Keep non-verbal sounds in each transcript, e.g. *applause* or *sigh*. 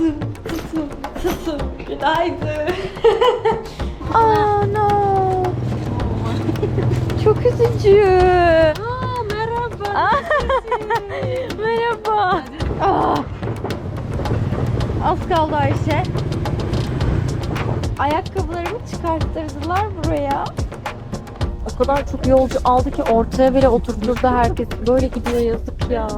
Tutum, tutum, tutum. Günaydın. *laughs* oh no. *laughs* Çok üzücü. Aa, merhaba. *laughs* Merhaba. Ah. Az kaldı Ayşe. Ayakkabılarımı çıkarttırdılar buraya. O kadar çok yolcu aldı ki ortaya bile oturturdu herkes. Böyle gidiyor yazık ya.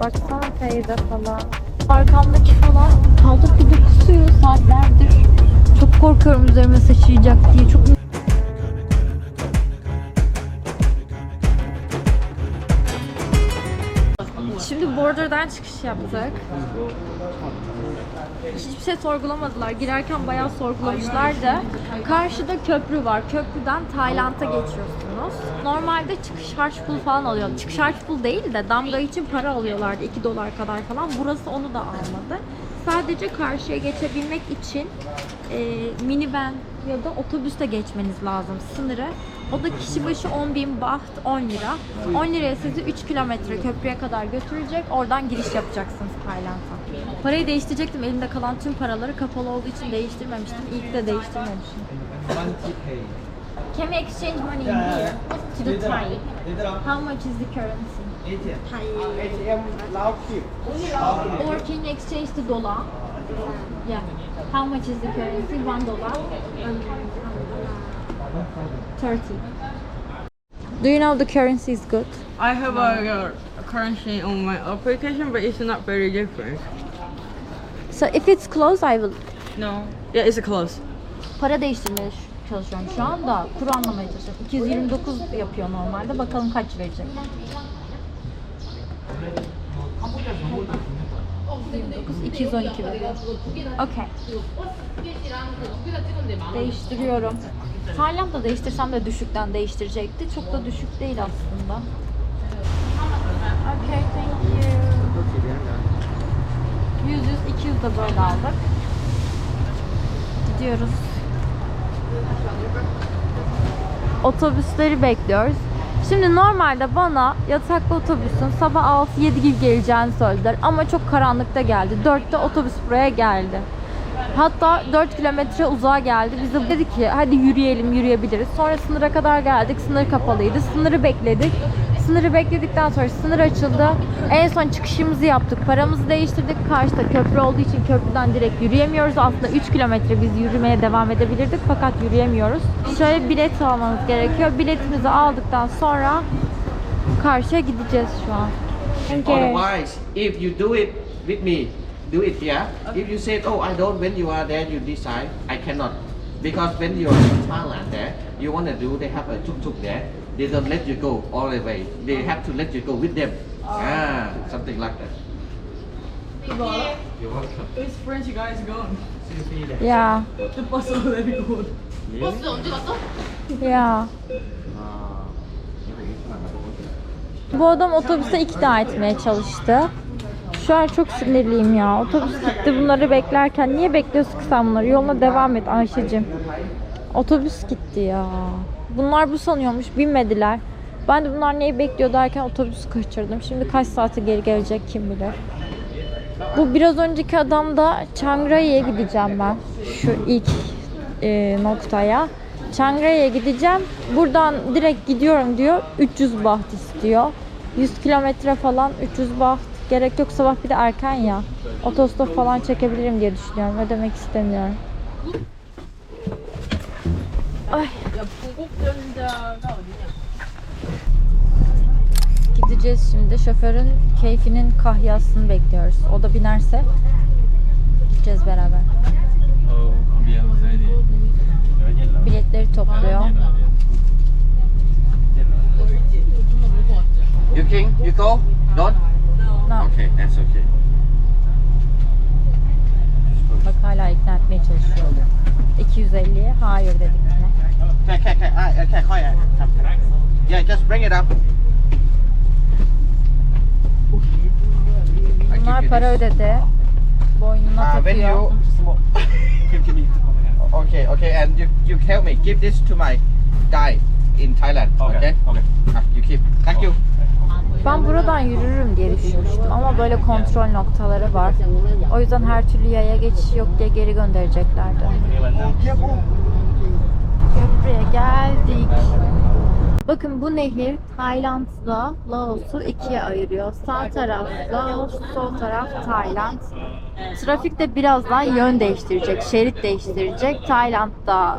Baksana teyze falan. Arkamdaki falan kaldır gibi kusuyor saatlerdir. Çok korkuyorum üzerime sıçrayacak diye. Çok Border'dan çıkış yaptık. Hiçbir şey sorgulamadılar. Girerken bayağı sorgulamışlardı. Karşıda köprü var. Köprüden Tayland'a geçiyorsunuz. Normalde çıkış harç pul falan alıyor. Çıkış harç pul değil de damga için para alıyorlardı. 2 dolar kadar falan. Burası onu da almadı. Sadece karşıya geçebilmek için e, minivan ya da otobüste geçmeniz lazım sınırı. O da kişi başı 10 bin baht 10 lira. 10 liraya sizi 3 kilometre köprüye kadar götürecek. Oradan giriş yapacaksınız Tayland'a. Parayı değiştirecektim. Elimde kalan tüm paraları kapalı olduğu için değiştirmemiştim. Ki de değiştirmemişim. Can we exchange money in here to the Thai? How much is the currency? Thai. Or can you exchange the dollar? Yeah. How much is the currency? One dollar. Thirty. Do you know the currency is good? I have a, uh, currency on my application, but it's not very different. So if it's close, I will. No. Yeah, it's a close. Para değiştirmeye çalışıyorum şu anda. Kuru anlamaya çalışıyorum. 229 yapıyor normalde. Bakalım kaç verecek. 229, 212 veriyor. Okey. Değiştiriyorum. Tayland'da değiştirsem de düşükten değiştirecekti. Çok da düşük değil aslında. Okay, thank you. 100 100 200 de böyle aldık. Gidiyoruz. Otobüsleri bekliyoruz. Şimdi normalde bana yataklı otobüsün sabah 6-7 gibi geleceğini söylediler ama çok karanlıkta geldi. 4'te otobüs buraya geldi. Hatta 4 kilometre uzağa geldi. Biz de dedik ki hadi yürüyelim yürüyebiliriz. Sonra sınıra kadar geldik. Sınır kapalıydı. Sınırı bekledik. Sınırı bekledikten sonra sınır açıldı. En son çıkışımızı yaptık. Paramızı değiştirdik. Karşıda köprü olduğu için köprüden direkt yürüyemiyoruz. Aslında 3 kilometre biz yürümeye devam edebilirdik fakat yürüyemiyoruz. Şöyle bilet almamız gerekiyor. Biletimizi aldıktan sonra karşıya gideceğiz şu an. You. Otherwise, if you do it with me, do it here. If you say, oh, I don't, when you are there, you decide, I cannot. Because when you're in Thailand there, you want to do, they have a tuk-tuk there. They don't let you go all the way. They have to let you go with them. Ah, something like that. You're welcome. It's French you guys gone. Yeah. The bus already gone. Ya. Bu adam otobüse ikna etmeye çalıştı. Şu an çok sinirliyim ya. Otobüs gitti bunları beklerken. Niye bekliyorsun ki sen bunları? Yoluna devam et Ayşe'cim. Otobüs gitti ya. Bunlar bu sanıyormuş. Binmediler. Ben de bunlar neyi bekliyor derken otobüsü kaçırdım. Şimdi kaç saate geri gelecek kim bilir. Bu biraz önceki adam da Rai'ye gideceğim ben. Şu ilk e, noktaya. Rai'ye gideceğim. Buradan direkt gidiyorum diyor. 300 baht istiyor. 100 kilometre falan 300 baht. Gerek yok sabah bir de erken ya. Otostop falan çekebilirim diye düşünüyorum. Ödemek istemiyorum. Ay. Gideceğiz şimdi. Şoförün keyfinin kahyasını bekliyoruz. O da binerse gideceğiz beraber. Biletleri topluyor. You king, you go? No. Okay, that's okay. Bak hala ikna etmeye çalışıyor. 250'ye hayır dedik yine. Okay, okay, okay, ah, okay, okay, okay. Yeah, just bring it up. I Bunlar give you para this. ödedi. Boynuna Uh, when takıyor. you okay, okay, and you you tell me, give this to my guy in Thailand. Okay. Okay. Ah, you keep. Thank you. Ben buradan yürürüm diye düşünmüştüm ama böyle kontrol noktaları var. O yüzden her türlü yaya geçiş yok diye geri göndereceklerdi. Köprüye geldik. Bakın bu nehir Tayland'la Laos'u ikiye ayırıyor. Sağ taraf Laos, sol taraf Tayland. Trafik de birazdan yön değiştirecek, şerit değiştirecek. Tayland'da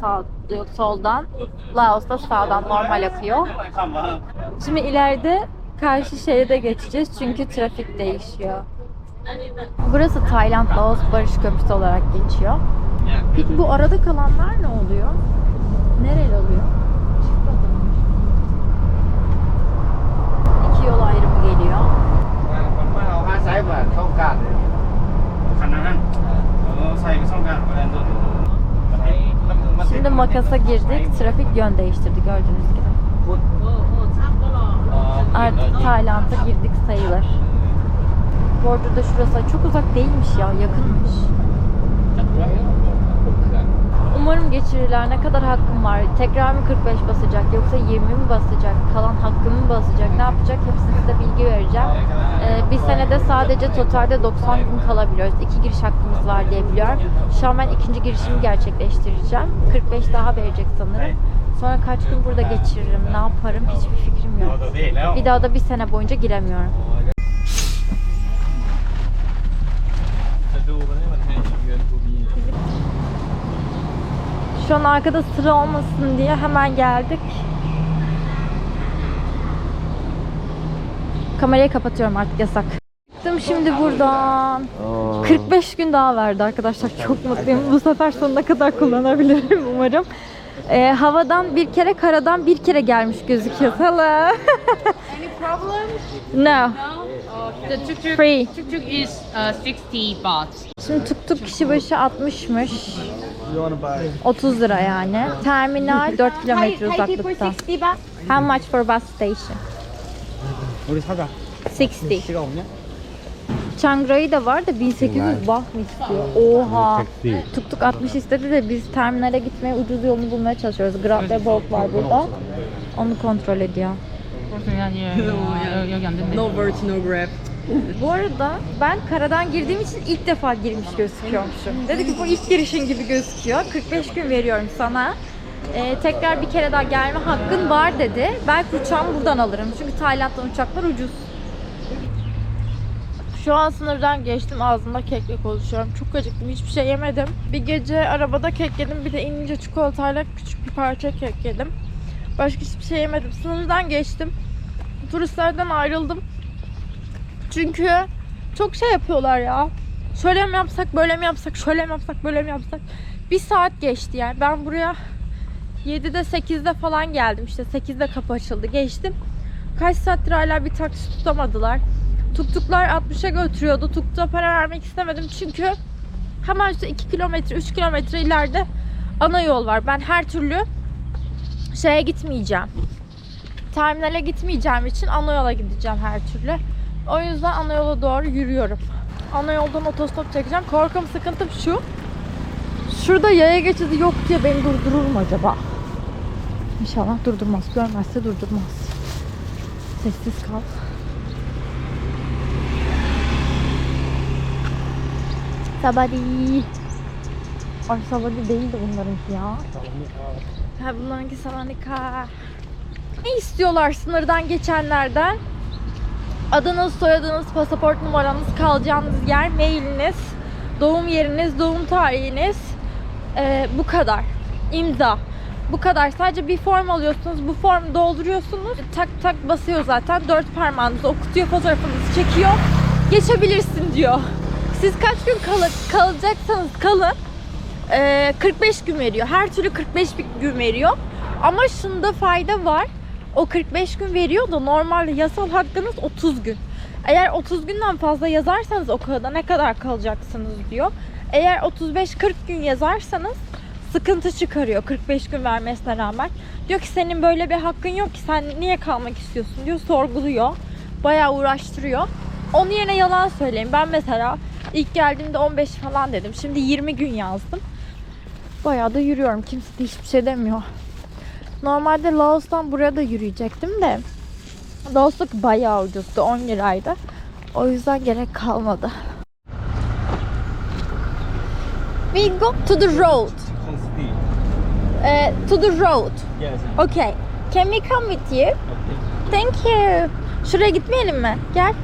sağ, soldan, Laos'ta sağdan normal akıyor. Şimdi ileride karşı şehre geçeceğiz çünkü trafik değişiyor. Burası Tayland Laos Barış Köprüsü olarak geçiyor. Peki bu arada kalanlar ne oluyor? Nereli oluyor? İki yol ayrımı geliyor. Şimdi makasa girdik. Trafik yön değiştirdi gördüğünüz gibi. Artık Tayland'a girdik sayılır. Bu arada da şurası çok uzak değilmiş ya, yakınmış. Umarım geçirirler. Ne kadar hakkım var? Tekrar mı 45 basacak yoksa 20 mi basacak? Kalan hakkımı mı basacak? Ne yapacak? Hepsini size bilgi vereceğim. Ee, bir senede sadece totalde 90 gün kalabiliyoruz. İki giriş hakkımız var diye biliyorum. Şu an ben ikinci girişimi gerçekleştireceğim. 45 daha verecek sanırım. Sonra kaç gün burada geçiririm, ne yaparım hiçbir fikrim yok. Bir daha da bir sene boyunca giremiyorum. Şu an arkada sıra olmasın diye hemen geldik. Kamerayı kapatıyorum artık yasak. Çıktım şimdi buradan. 45 gün daha verdi arkadaşlar. Çok mutluyum. Bu sefer sonuna kadar kullanabilirim umarım Ee, havadan bir kere, karadan bir kere gelmiş gözüküyor. Hello. Any problem? no. No. The tuk tuk. Free. Tuk tuk is uh, 60 baht. Şimdi tuk tuk kişi başı 60'mış. 30 lira yani. Terminal 4 kilometre uzaklıkta. How much for bus station? 우리 사자 60. 시가 없냐? Rai de var da 1800 baht mı istiyor? Oha. Tuk tuk 60 istedi de biz terminale gitmeye ucuz yolunu bulmaya çalışıyoruz. Grab ve Bolt var burada. Onu kontrol ediyor. No birds, no grab. Bu arada ben karadan girdiğim için ilk defa girmiş gözüküyormuşum. Dedi ki bu ilk girişin gibi gözüküyor. 45 gün veriyorum sana. Ee, tekrar bir kere daha gelme hakkın var dedi. Belki uçağımı buradan alırım. Çünkü Tayland'dan uçaklar ucuz. Şu an sınırdan geçtim. Ağzımda kekle konuşuyorum. Çok acıktım. Hiçbir şey yemedim. Bir gece arabada kek yedim. Bir de inince çikolatayla küçük bir parça kek yedim. Başka hiçbir şey yemedim. Sınırdan geçtim. Turistlerden ayrıldım. Çünkü çok şey yapıyorlar ya. Şöyle mi yapsak, böyle mi yapsak, şöyle mi yapsak, böyle mi yapsak. Bir saat geçti yani. Ben buraya 7'de 8'de falan geldim. İşte 8'de kapı açıldı. Geçtim. Kaç saattir hala bir taksi tutamadılar. Tuktuklar 60'a götürüyordu. Tuktuğa para vermek istemedim çünkü hemen işte 2 kilometre, 3 kilometre ileride ana yol var. Ben her türlü şeye gitmeyeceğim. Terminale gitmeyeceğim için ana yola gideceğim her türlü. O yüzden ana yola doğru yürüyorum. Ana yoldan otostop çekeceğim. Korkum sıkıntım şu. Şurada yaya geçidi yok diye beni durdurur mu acaba? İnşallah durdurmaz. Görmezse durdurmaz. Sessiz kal. Sabadi. Ay sabadi değildi bunlarınki ya. Ha bunlarınki sabadika. Ne istiyorlar sınırdan geçenlerden? Adınız, soyadınız, pasaport numaranız, kalacağınız yer, mailiniz, doğum yeriniz, doğum tarihiniz. Ee, bu kadar. İmza. Bu kadar. Sadece bir form alıyorsunuz. Bu formu dolduruyorsunuz. Tak tak basıyor zaten. Dört parmağınızı okutuyor, fotoğrafınızı çekiyor. Geçebilirsin diyor. Siz kaç gün kal- kalacaksanız kalın. Ee, 45 gün veriyor. Her türlü 45 gün veriyor. Ama şunda fayda var. O 45 gün veriyor da normalde yasal hakkınız 30 gün. Eğer 30 günden fazla yazarsanız o kadar ne kadar kalacaksınız diyor. Eğer 35-40 gün yazarsanız sıkıntı çıkarıyor 45 gün vermesine rağmen. Diyor ki senin böyle bir hakkın yok ki sen niye kalmak istiyorsun diyor sorguluyor. Bayağı uğraştırıyor. Onun yerine yalan söyleyeyim. Ben mesela ilk geldiğimde 15 falan dedim. Şimdi 20 gün yazdım. Bayağı da yürüyorum. Kimse de hiçbir şey demiyor. Normalde Laos'tan buraya da yürüyecektim de Dostluk bayağı ucuzdu. 10 liraydı. O yüzden gerek kalmadı. We go to the road. Eh, to the road. Yes. Okay. Can we come with you? Thank you. Şuraya gitmeyelim mi? Gel.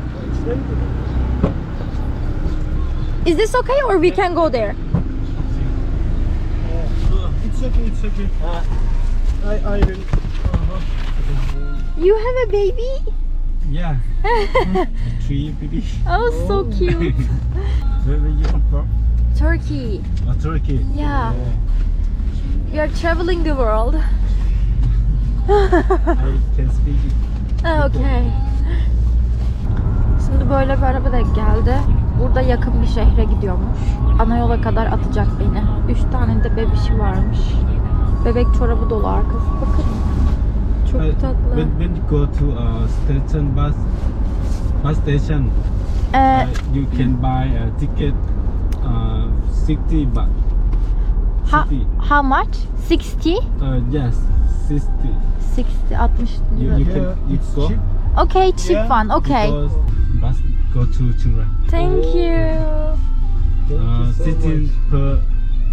Is this okay or we can go there? Uh, it's okay, it's okay. Uh, I, I will. You have a baby? Yeah. *laughs* Three baby. Oh, so oh. cute. *laughs* Where were you from? Turkey. Oh, Turkey. Yeah. We are traveling the world. *laughs* I can speak it. Ah, okay. Şimdi böyle bir araba da geldi. Burada yakın bir şehre gidiyormuş. Ana yola kadar atacak beni. Üç tane de bebişi varmış. Bebek çorabı dolu arkası. Bakın. Çok Uh, tatlı. When, when you go to a station bus, bus station, Ee, uh, you can buy a ticket, uh, 60 baht. ha, 60. how much? 60? Uh, yes, 60. 60, 60 You, lira. you can you go. Okay, cheap one. Okay. Because bus go to Chiang Rai. Thank oh. you. Uh, Thank you uh, so 16 much. per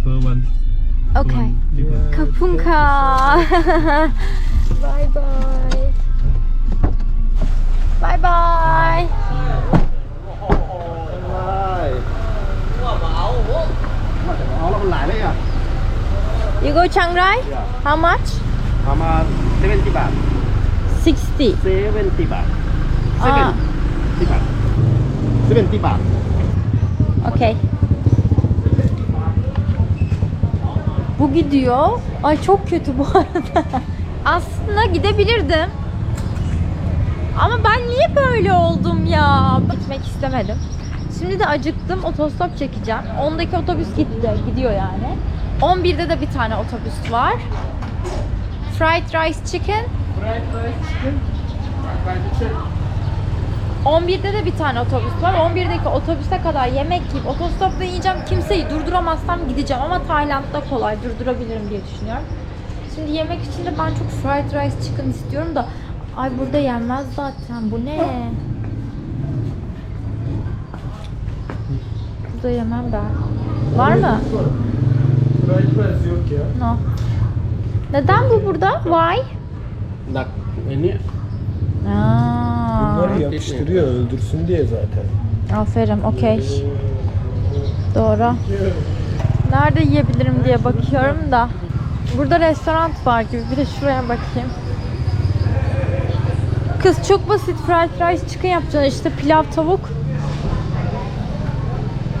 per one. Okay. Yeah, Kapunka. bye bye. Bye bye. You go Chiang Rai? Yeah. How much? How much? 70 baht. 60. 70 baht. 70 ah. baht. 70 baht. Okay. Bu gidiyor. Ay çok kötü bu arada. *laughs* Aslında gidebilirdim. Ama ben niye böyle oldum ya? Gitmek istemedim. Şimdi de acıktım. Otostop çekeceğim. 10'daki otobüs gitti. Gidiyor yani. 11'de de bir tane otobüs var. Fried rice chicken. Fried rice chicken. 11'de de bir tane otobüs var. 11'deki otobüse kadar yemek yiyip otostopla yiyeceğim. Kimseyi durduramazsam gideceğim ama Tayland'da kolay durdurabilirim diye düşünüyorum. Şimdi yemek için de ben çok fried rice chicken istiyorum da ay burada yenmez zaten. Bu ne? Burada yemem ben. Var mı? Fried rice yok ya. No. Neden bu burada? Why? Bak, beni... Aa. Bunları yapıştırıyor öldürsün diye zaten. aferin, okey. Doğru. Nerede yiyebilirim diye bakıyorum da. Burada restoran var gibi. Bir de şuraya bakayım. Kız çok basit fried rice chicken yapacaksın işte pilav tavuk.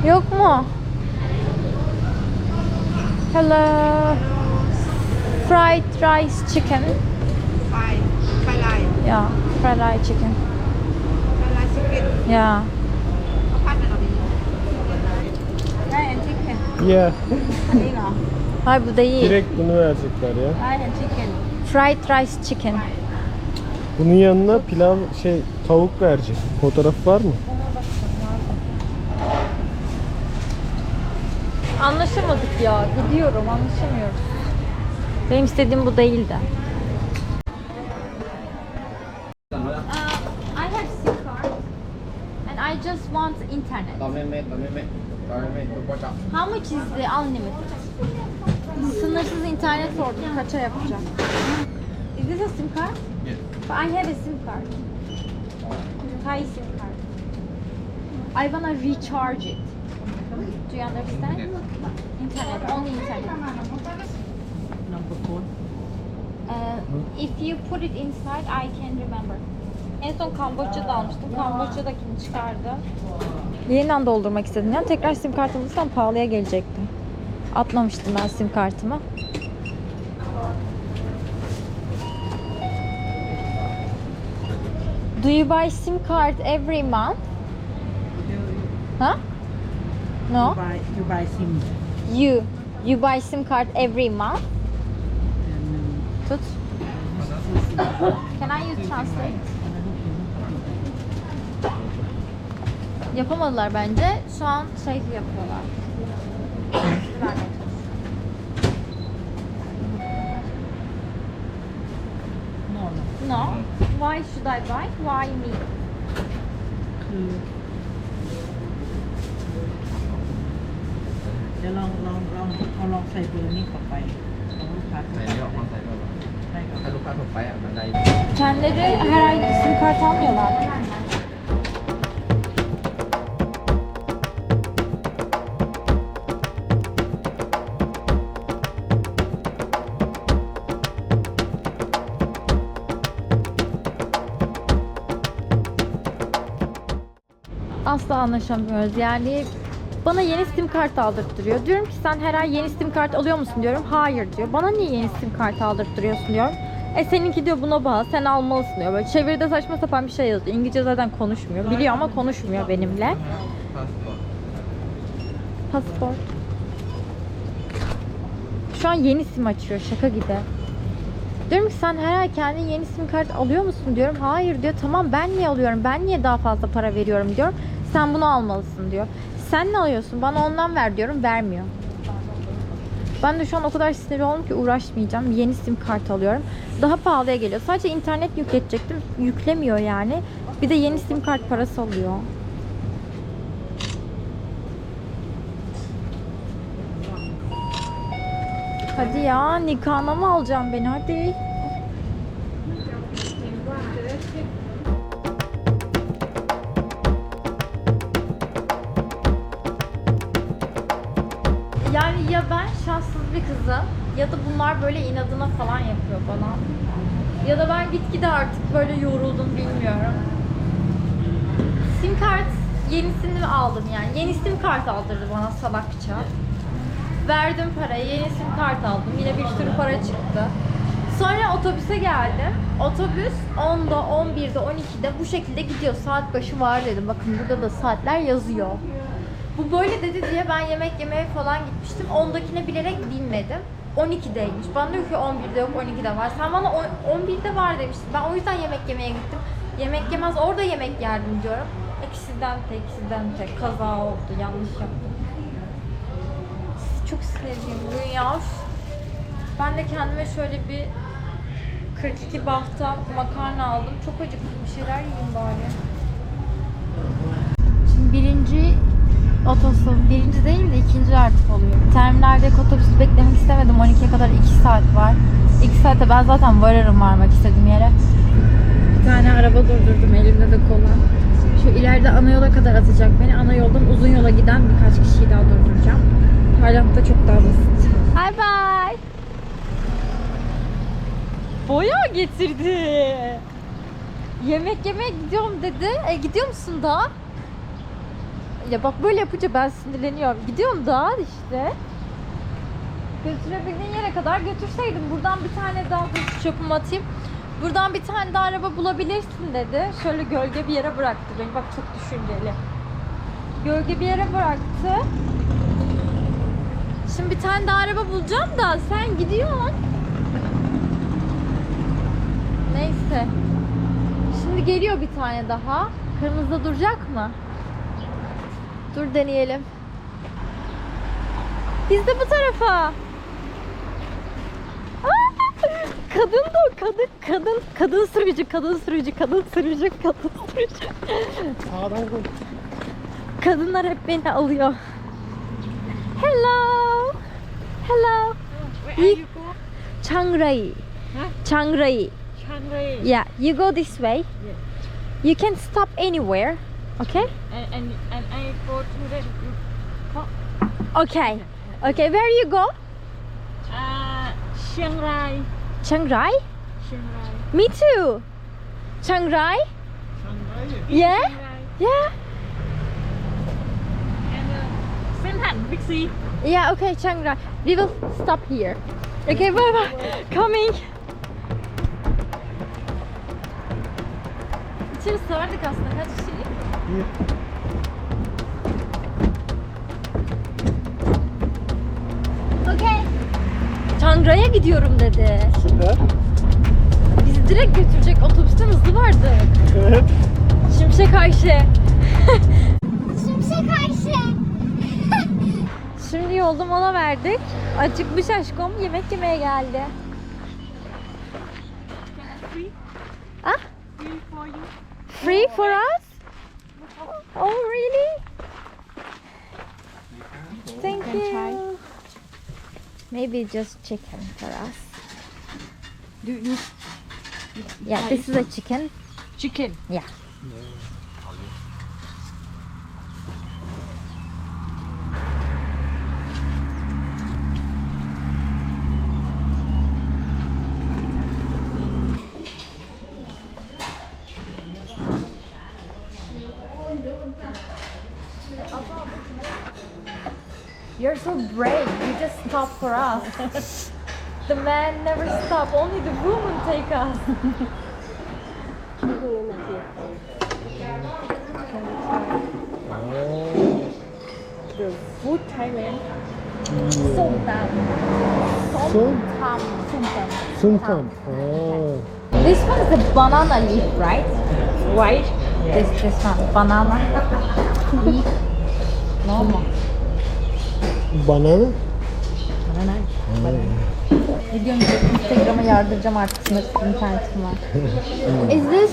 Yok mu? Hello. Fried rice chicken. Fried, fried Yeah, fried rice chicken. Yeah. Ya. Hayır bu değil. Direkt bunu verecekler ya. Aynen chicken. Fried rice chicken. Bunun yanına pilav şey tavuk verecek. Fotoğraf var mı? Anlaşamadık ya. Gidiyorum anlaşamıyoruz. Benim istediğim bu değildi. How much is the unlimited? Sınırsız internet sordum. Kaça yapacağım? Is this a SIM card? Yes. But I have a SIM card. Thai SIM card. I wanna recharge it. Do you understand? Internet, only internet. Number four. Uh, if you put it inside, I can remember. En son Kamboçya'da almıştım. Kamboçya'dakini çıkardım. Yeniden doldurmak istedim. Yani tekrar sim kart alırsam pahalıya gelecekti. Atmamıştım ben sim kartımı. Do you buy SIM card every month? Huh? No? Buy, you buy SIM. You. You buy SIM card every month? Tut. Can I use translate? Yapamadılar bence. Şu an şey yapıyorlar. Vermeye No, no. çalışıyor. No. why should I buy why me คือเดี๋ยวลองลองลองเอาลองใส่เบอร์นี้เข้าไปของลูกค้า ใส่ไม่ออกมาใส่ไม่ออก ใช่ครับ ถ้าลูกค้าถูกไปอ่ะมันได้ kendileri her ay sim kart almıyorlar Anlaşamıyoruz. Yani bana yeni sim kart aldırtıyor. Diyorum ki sen her ay yeni sim kart alıyor musun diyorum. Hayır diyor. Bana niye yeni sim kart aldırtıyorsun diyorum. E seninki diyor buna bağlı. Sen almalısın diyor. Böyle çeviride saçma sapan bir şey yazıyor. İngilizce zaten konuşmuyor. Biliyor ama konuşmuyor benimle. Pasaport. Şu an yeni sim açıyor. Şaka gibi. Diyorum ki sen her ay kendin yeni sim kart alıyor musun diyorum. Hayır diyor. Tamam ben niye alıyorum? Ben niye daha fazla para veriyorum diyorum. Sen bunu almalısın diyor. Sen ne alıyorsun? Bana ondan ver diyorum. Vermiyor. Ben de şu an o kadar sinirli oldum ki uğraşmayacağım. Yeni sim kart alıyorum. Daha pahalıya geliyor. Sadece internet yükletecektim. Yüklemiyor yani. Bir de yeni sim kart parası alıyor. Hadi ya nikahına mı alacağım beni hadi. Kızım ya da bunlar böyle inadına falan yapıyor bana. Ya da ben gitgide artık böyle yoruldum bilmiyorum. Sim kart yenisini aldım yani. Yeni sim kart aldırdı bana salakça. Verdim parayı, yeni sim kart aldım. Yine bir sürü para çıktı. Sonra otobüse geldim. Otobüs 10'da, 11'de, 12'de bu şekilde gidiyor. Saat başı var dedim. Bakın burada da saatler yazıyor. Bu böyle dedi diye ben yemek yemeye falan gitmiştim. 10'dakine bilerek binmedim. 12'deymiş. Bana diyor ki 11'de yok 12'de var. Sen bana on- 11'de var demiştin. Ben o yüzden yemek yemeye gittim. Yemek yemez orada yemek yerdim diyorum. İkisinden tek, ikisinden tek. Kaza oldu. Yanlış yaptım. Çok sinirliyim bugün ya. Ben de kendime şöyle bir 42 bahta makarna aldım. Çok acıktım. Bir şeyler yiyeyim bari. Şimdi birinci otostop, birinci değil de ikinci artık oluyor. Terminalde otobüsü beklemek istemedim. 12'ye kadar 2 saat var. 2 saatte ben zaten varırım varmak istediğim yere. Bir tane araba durdurdum elimde de kola. Şu ileride ana yola kadar atacak beni. Ana yoldan uzun yola giden birkaç kişiyi daha durduracağım. Tayland'da çok daha basit. Bye bye. Boya getirdi. Yemek yemeye gidiyorum dedi. E gidiyor musun daha? Ya bak böyle yapınca ben sinirleniyorum. Gidiyorum daha işte. Götürebildiğin yere kadar götürseydim. Buradan bir tane daha çöpümü atayım. Buradan bir tane daha araba bulabilirsin dedi. Şöyle gölge bir yere bıraktı beni. Bak çok düşünceli. Gölge bir yere bıraktı. Şimdi bir tane daha araba bulacağım da sen gidiyorsun. Neyse. Şimdi geliyor bir tane daha. Kırmızıda duracak mı? Dur deneyelim. Biz de bu tarafa. Aa! Kadın da o kadın kadın kadın sürücü kadın sürücü kadın sürücü kadın sürücü. Sağdan koy. Kadınlar hep beni alıyor. Hello. Hello. Where are you go? Chiang Rai. Huh? Chiang Rai. Chiang Rai. Yeah, you go this way. You can stop anywhere. Okay? And, and, and I go to the Okay. Okay, where you go? uh, Chiang Rai. Chiang Rai? Chiang Rai. Me too. Chiang Rai? Yeah? Chiang Rai. Yeah. And uh, Sen Big C. Yeah, okay, Chiang Rai. We will stop here. Okay, bye bye. Coming. İçeri sığardık aslında. Kaç kişilik? Okay. Chiang Rai'ye gidiyorum dedi. Süper. Bizi direkt götürecek otobüsten hızlı vardı. Evet. Şimşek Ayşe. *laughs* Şimşek Ayşe. *laughs* Şimdi yolda mola verdik. Acıkmış aşkım yemek yemeye geldi. Ah? for you. Free for us? Oh, really? Thank you. Maybe just chicken for us. Do you Yeah, this is a chicken. chicken? Yeah. You're for us. the man never stop. Only the woman take us. the Food Thailand. Eh? Som tam. Som Som? tam. Som tam. Suntam. Aa. This one is a banana leaf, right? Right? This this one banana leaf. Normal. Banana? Videomu Instagram'a yardıracağım artık sınırsız internetim var. *laughs* Is this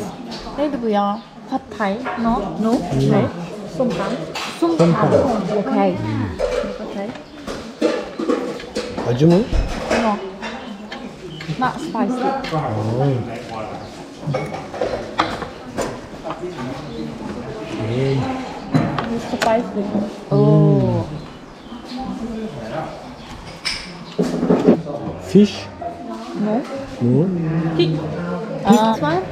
neydi bu ya? Pad Thai? No? No? No? Som tam. Okay. Okay. Acı mı? No. Not spicy. It's spicy. Oh. Fish? No. No. Uh, this one?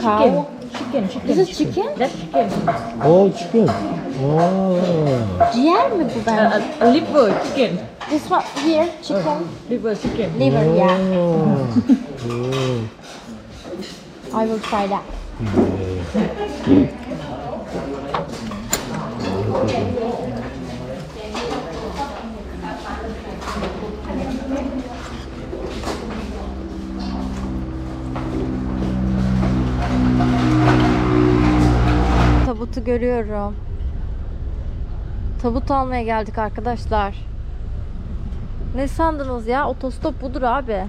Cow. Chicken, chicken. This is chicken? That's chicken. Oh chicken. Aa. Ciğer mi bu bence? Uh, uh, liver chicken. This one here, chicken. Liver chicken. Liver, yeah. Oh. I will try that. Tabutu görüyorum. Tabut almaya geldik arkadaşlar. Ne sandınız ya? Otostop budur abi.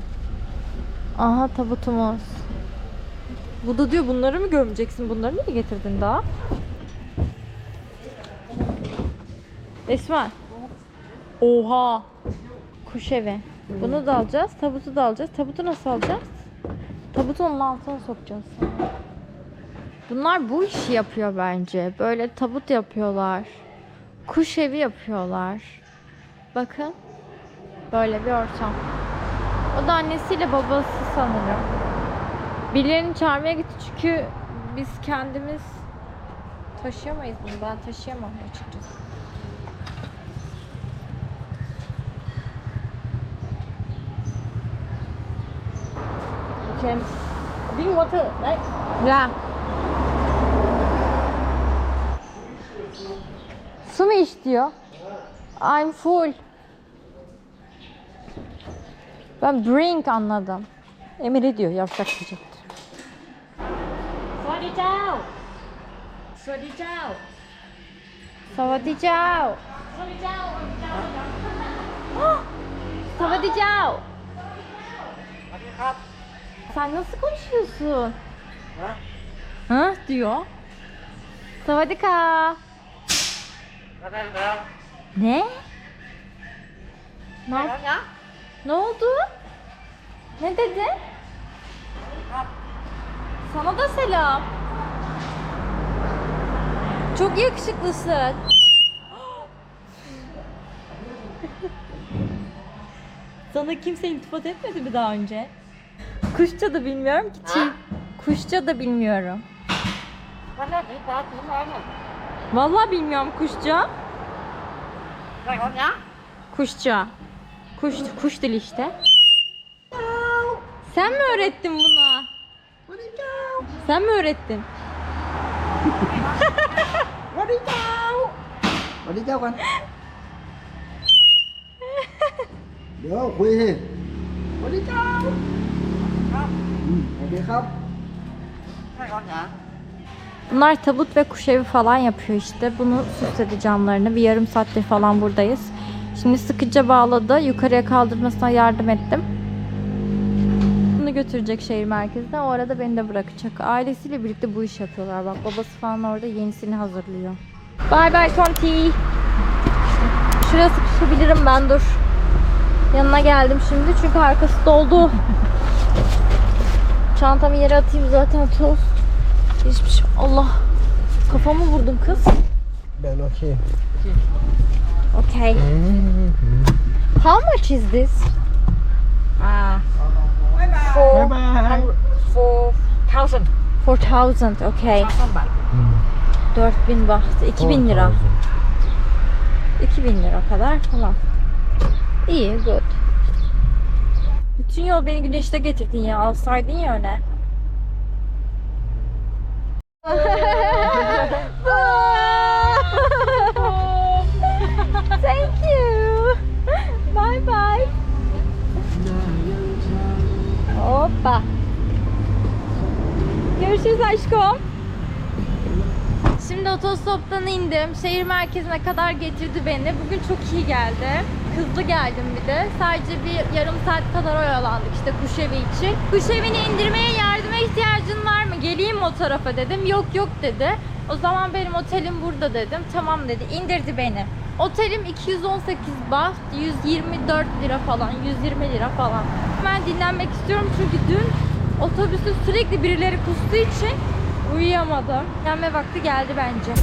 Aha tabutumuz. Bu da diyor bunları mı gömeceksin? Bunları niye getirdin daha? Esma. Oha. Kuş evi. Bunu da alacağız. Tabutu da alacağız. Tabutu nasıl alacağız? Tabutu onun altına sokacağız. Bunlar bu işi yapıyor bence. Böyle tabut yapıyorlar. Kuş evi yapıyorlar. Bakın. Böyle bir ortam. O da annesiyle babası sanırım. Birilerini çağırmaya gitti çünkü biz kendimiz taşıyamayız bunu. Ben taşıyamam açıkçası. Can drink water, right? Ya. Su mu iç diyor? I'm full. Ben drink anladım. Emir diyor yavşak diyecektir. สวัสดีเจ้า สวัสดีเจ้า Savadi ciao. สวัสดีเจ้า Savadi ciao. Sen nasıl konuşuyorsun? Ha? Ha diyor. Savadika. Ne? Ne? Ne oldu? Ne dedi? Sana da selam. Çok yakışıklısın. *gasps* Sana kimse iltifat etmedi mi daha önce? Kuşça da bilmiyorum ki. Çiğ. Kuşça da bilmiyorum. Vallahi bilmiyorum kuşça. Kuşça. Kuş, kuş dili işte. Sen mi öğrettin buna? Sen mi öğrettin? สวัสดีเจ้ากัน เดี๋ยวคุยสิสวัสดีเจ้า ครับอืมสวัสดีครับ Bunlar tabut ve kuş evi falan yapıyor işte. Bunu süsledi camlarını. Bir yarım saattir falan buradayız. Şimdi sıkıca bağladı. Yukarıya kaldırmasına yardım ettim. Bunu götürecek şehir merkezine. O arada beni de bırakacak. Ailesiyle birlikte bu iş yapıyorlar. Bak babası falan orada yenisini hazırlıyor. Bye bye Conti. Şuraya sıkışabilirim ben dur. Yanına geldim şimdi çünkü arkası doldu. Çantamı yere atayım zaten toz. Hiçbir şey. Allah. Kafamı vurdum kız. Ben okey. Okay. How much is this? À, Four, four thousand. 4000. Okay. Không bạn. 4000 baht. 2000 lira. 2000 lira kadar falan. İyi, good. Bütün yol beni güneşte getirdin ya. Alsaydın ya öne. *laughs* Thank you. Bye bye. Hoppa. Görüşürüz aşkım. Şimdi otostoptan indim. Şehir merkezine kadar getirdi beni. Bugün çok iyi geldi. Hızlı geldim bir de. Sadece bir yarım saat kadar oyalandık işte Kuşevi için. Kuşevi'ni indirmeye yardıma ihtiyacın var mı? Geleyim o tarafa dedim. Yok yok dedi. O zaman benim otelim burada dedim. Tamam dedi. İndirdi beni. Otelim 218 baht, 124 lira falan, 120 lira falan. Ben dinlenmek istiyorum çünkü dün otobüste sürekli birileri kustuğu için uyuyamadım. Gelme vakti geldi bence.